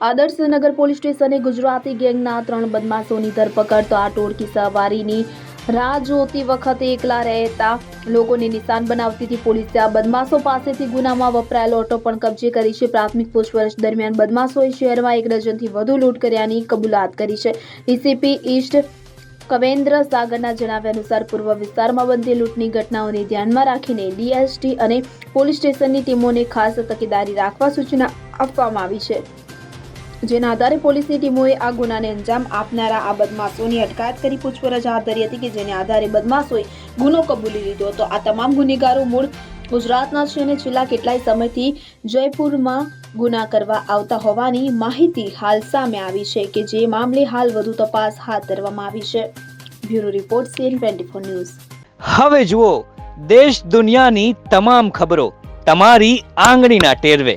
Adarsh Nagar police સ્ટેશને ગુજરાતી ગેંગના ત્રણ બદમાશોની ધરપકડ તો આ ટોળકી સવારીની રાહ જોતી વખતે એકલા રહેતા લોકોને નિશાન બનાવતીથી પોલીસે. આ બદમાશો પાસેથી ગુનામાં વપરાયેલો ઓટો પણ કબજે કરી છે. પ્રાથમિક પૂછપરછ દરમિયાન બદમાશોએ શહેરમાં એક ડઝનથી વધુ લૂંટ કર્યાની કબૂલાત કરી છે. ડીસીપી ઈસ્ટ કવેન્દ્ર સાગરના જણાવ્યા અનુસાર, પૂર્વ વિસ્તારમાં બનતી લૂંટની ઘટનાઓને ધ્યાનમાં રાખીને ડીએસટી અને પોલીસ સ્ટેશનની ટીમોને ખાસ તકેદારી રાખવા સૂચના આપવામાં આવી છે. જેના આધારે પોલીસની ટીમોએ આ ગુનાને અંજામ આપનારા આ બદમાશોની અટકાયત કરી પૂછપરછ હાથ ધરી હતી કે જેને આધારે બદમાશોએ ગુનો કબૂલી લીધો હતો. આ તમામ ગુનેગારો મૂળ ગુજરાતના છે અને છેલ્લા કેટલાય સમયથી જયપુરમાં ગુના કરવા આવતા હોવાની માહિતી હાલ સામે આવી છે કે જે મામલે હાલ વધુ તપાસ હાથ ધરવામાં આવી છે. Bureau report CN twenty four news. હવે જુઓ, દેશ દુનિયાની તમામ ખબરો તમારી આંગળીના ટેરવે.